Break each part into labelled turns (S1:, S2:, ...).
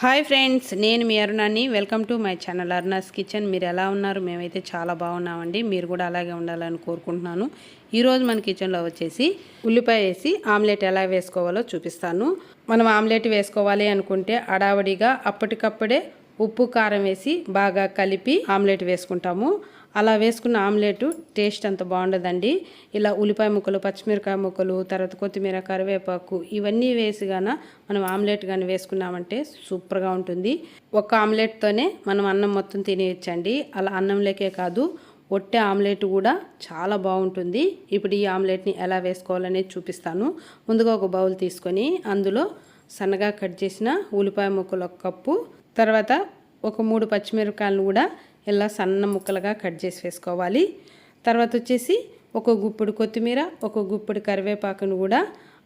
S1: Hi friends నేను మీ అరుణాని. Welcome to my channel Aruna's kitchen. మీరు ఎలా ఉన్నారు? మేమైతే చాలా బాగున్నామండి. మీరు కూడా అలాగే ఉండాలని కోరుకుంటున్నాను. ఈరోజు మన కిచెన్లో వచ్చేసి ఉల్లిపాయ వేసి ఆమ్లెట్ ఎలా వేసుకోవాలో చూపిస్తాను. మనం ఆమ్లెట్ వేసుకోవాలి అనుకుంటే అడావడిగా అప్పటికప్పుడే ఉప్పు కారం వేసి బాగా కలిపి ఆమ్లెట్ వేసుకుంటాము. అలా వేసుకున్న ఆమ్లెట్ టేస్ట్ అంత బాగుండదండి. ఇలా ఉల్లిపాయ ముక్కలు పచ్చిమిరకాయ ముక్కలు తర్వాత కొత్తిమీర కరివేపాకు ఇవన్నీ వేసి గాన మనం ఆమ్లెట్ కానీ వేసుకున్నామంటే సూపర్గా ఉంటుంది. ఒక ఆమ్లెట్తోనే మనం అన్నం మొత్తం తినేయచ్చండి. అలా అన్నంలోకే కాదు ఒట్టే ఆమ్లెట్ కూడా చాలా బాగుంటుంది. ఇప్పుడు ఈ ఆమ్లెట్ని ఎలా వేసుకోవాలనేది చూపిస్తాను. ముందుగా ఒక బౌల్ తీసుకొని అందులో సన్నగా కట్ చేసిన ఉల్లిపాయ ముక్కలు ఒక కప్పు తర్వాత ఒక మూడు పచ్చిమిరపకాయలను కూడా ఇలా సన్న ముక్కలుగా కట్ చేసి వేసుకోవాలి. తర్వాత వచ్చేసి ఒక గుప్పుడు కొత్తిమీర ఒక గుప్పుడు కరివేపాకును కూడా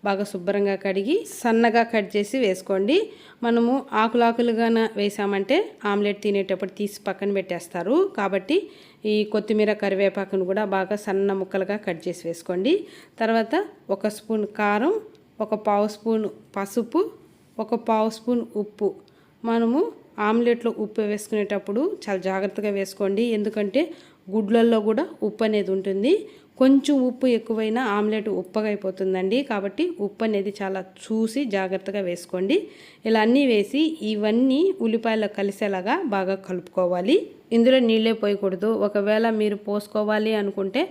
S1: బాగా శుభ్రంగా కడిగి సన్నగా కట్ చేసి వేసుకోండి. మనము ఆకులాకులుగాన వేసామంటే ఆమ్లెట్ తినేటప్పుడు తీసి పక్కన పెట్టేస్తారు. కాబట్టి ఈ కొత్తిమీర కరివేపాకును కూడా బాగా సన్న ముక్కలుగా కట్ చేసి వేసుకోండి. తర్వాత ఒక స్పూన్ కారం ఒక పావు స్పూన్ పసుపు ఒక పావు స్పూన్ ఉప్పు. మనము ఆమ్లెట్లో ఉప్పు వేసుకునేటప్పుడు చాలా జాగ్రత్తగా వేసుకోండి. ఎందుకంటే గుడ్లల్లో కూడా ఉప్పు అనేది ఉంటుంది. కొంచెం ఉప్పు ఎక్కువైనా ఆమ్లెట్ ఉప్పగా అయిపోతుందండి. కాబట్టి ఉప్పు అనేది చాలా చూసి జాగ్రత్తగా వేసుకోండి. ఇలా అన్నీ వేసి ఇవన్నీ ఉల్లిపాయలు కలిసేలాగా బాగా కలుపుకోవాలి. ఇందులో నీళ్ళే పోయకూడదు. ఒకవేళ మీరు పోసుకోవాలి అనుకుంటే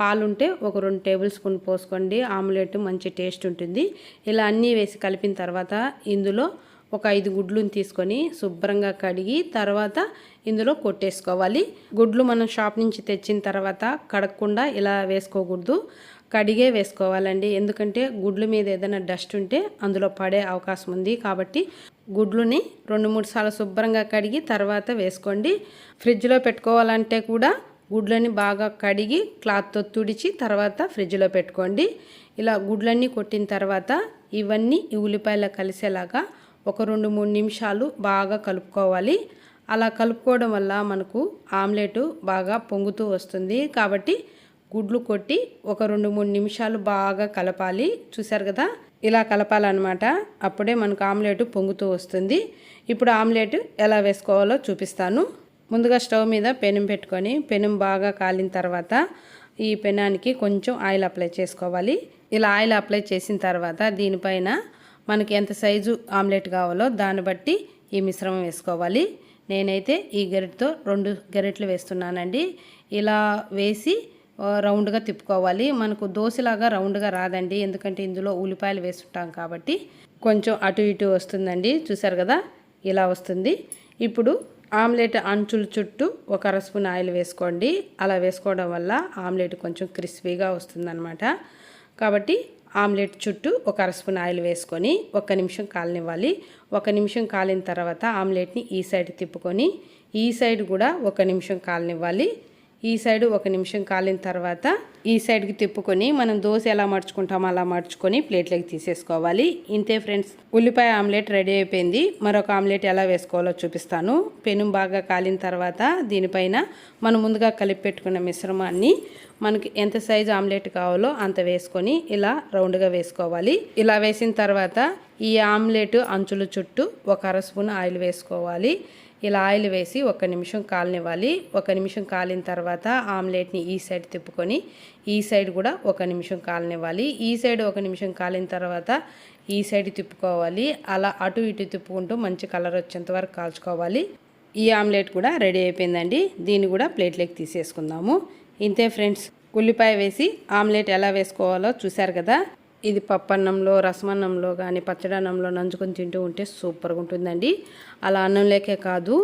S1: పాలుంటే ఒక రెండు టేబుల్ స్పూన్ పోసుకోండి. ఆమ్లెట్ మంచి టేస్ట్ ఉంటుంది. ఇలా అన్నీ వేసి కలిపిన తర్వాత ఇందులో ఒక ఐదు గుడ్లను తీసుకొని శుభ్రంగా కడిగి తర్వాత ఇందులో కొట్టేసుకోవాలి. గుడ్లు మనం షాప్ నుంచి తెచ్చిన తర్వాత కడగకుండా ఇలా వేసుకోకూడదు. కడిగే వేసుకోవాలండి. ఎందుకంటే గుడ్ల మీద ఏదైనా డస్ట్ ఉంటే అందులో పడే అవకాశం ఉంది కాబట్టి గుడ్లుని రెండు మూడు సార్లు శుభ్రంగా కడిగి తర్వాత వేసుకోండి. ఫ్రిడ్జ్లో పెట్టుకోవాలంటే కూడా గుడ్లని బాగా కడిగి క్లాత్తో తుడిచి తర్వాత ఫ్రిడ్జ్లో పెట్టుకోండి. ఇలా గుడ్లన్నీ కొట్టిన తర్వాత ఇవన్నీ ఈ ఉల్లిపాయలు కలిసేలాగా ఒక రెండు మూడు నిమిషాలు బాగా కలుపుకోవాలి. అలా కలుపుకోవడం వల్ల మనకు ఆమ్లెట్ బాగా పొంగుతూ వస్తుంది. కాబట్టి గుడ్లు కొట్టి ఒక రెండు మూడు నిమిషాలు బాగా కలపాలి. చూసారు కదా? ఇలా కలపాలన్నమాట. అప్పుడే మనకు ఆమ్లెట్ పొంగుతూ వస్తుంది. ఇప్పుడు ఆమ్లెట్ ఎలా వేసుకోవాలో చూపిస్తాను. ముందుగా స్టవ్ మీద పెనం పెట్టుకొని పెనం బాగా కాలిన తర్వాత ఈ పెనానికి కొంచెం ఆయిల్ అప్లై చేసుకోవాలి. ఇలా ఆయిల్ అప్లై చేసిన తర్వాత దీనిపైన మనకి ఎంత సైజు ఆమ్లెట్ కావాలో దాన్ని బట్టి ఈ మిశ్రమం వేసుకోవాలి. నేనైతే ఈ గరిటతో రెండు గరిటలు వేస్తున్నానండి. ఇలా వేసి రౌండ్గా తిప్పుకోవాలి. మనకు దోశలాగా రౌండ్గా రాదండి. ఎందుకంటే ఇందులో ఉల్లిపాయలు వేస్తుంటాం కాబట్టి కొంచెం అటు ఇటు వస్తుందండి. చూసారు కదా? ఇలా వస్తుంది. ఇప్పుడు ఆమ్లెట్ అంచుల చుట్టూ ఒక అర స్పూన్ ఆయిల్ వేసుకోండి. అలా వేసుకోవడం వల్ల ఆమ్లెట్ కొంచెం క్రిస్పీగా వస్తుందన్నమాట. కాబట్టి ఆమ్లెట్ చుట్టూ ఒక అర స్పూన్ ఆయిల్ వేసుకొని ఒక నిమిషం కాలనివ్వాలి. ఒక నిమిషం కాలిన తర్వాత ఆమ్లెట్ని ఈ సైడ్ తిప్పుకొని ఈ సైడ్ కూడా ఒక నిమిషం కాలనివ్వాలి. ఈ సైడ్ ఒక నిమిషం కాలిన తర్వాత ఈ సైడ్కి తిప్పుకొని మనం దోశ ఎలా మార్చుకుంటామో అలా మార్చుకొని ప్లేట్లోకి తీసేసుకోవాలి. ఇంతే ఫ్రెండ్స్ ఉల్లిపాయ ఆమ్లెట్ రెడీ అయిపోయింది. మరొక ఆమ్లెట్ ఎలా వేసుకోవాలో చూపిస్తాను. పెను బాగా కాలిన తర్వాత దీనిపైన మనం ముందుగా కలిపి పెట్టుకున్న మిశ్రమాన్ని మనకి ఎంత సైజు ఆమ్లెట్ కావాలో అంత వేసుకొని ఇలా రౌండ్గా వేసుకోవాలి. ఇలా వేసిన తర్వాత ఈ ఆమ్లెట్ అంచుల చుట్టూ ఒక అర స్పూన్ ఆయిల్ వేసుకోవాలి. ఇలా ఆయిల్ వేసి ఒక నిమిషం కాలనివ్వాలి. ఒక నిమిషం కాలిన తర్వాత ఆమ్లెట్ని ఈ సైడ్ తిప్పుకొని ఈ సైడ్ కూడా ఒక నిమిషం కాలనివ్వాలి. ఈ సైడ్ ఒక నిమిషం కాలిన తర్వాత ఈ సైడ్ తిప్పుకోవాలి. అలా అటు ఇటు తిప్పుకుంటూ మంచి కలర్ వచ్చేంత వరకు కాల్చుకోవాలి. ఈ ఆమ్లెట్ కూడా రెడీ అయిపోయిందండి. దీన్ని కూడా ప్లేట్లోకి తీసేసుకుందాము. ఇంతే ఫ్రెండ్స్ ఉల్లిపాయ వేసి ఆమ్లెట్ ఎలా వేసుకోవాలో చూశారు కదా? ఇది పప్పన్నంలో రసమన్నంలో కానీ పచ్చడన్నంలో నంచుకొని తింటూ ఉంటే సూపర్గా ఉంటుందండి. అలా అన్నంలోకే కాదు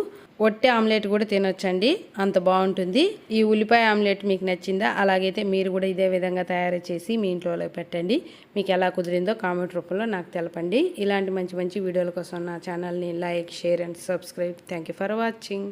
S1: ఒట్టి ఆమ్లెట్ కూడా తినొచ్చండి. అంత బాగుంటుంది. ఈ ఉల్లిపాయ ఆమ్లెట్ మీకు నచ్చిందా? అలాగైతే మీరు కూడా ఇదే విధంగా తయారు చేసి మీ ఇంట్లో పెట్టండి. మీకు ఎలా కుదిరిందో కామెంట్ రూపంలో నాకు తెలపండి. ఇలాంటి మంచి మంచి వీడియోల కోసం నా ఛానల్ని like share and subscribe. Thank for watching.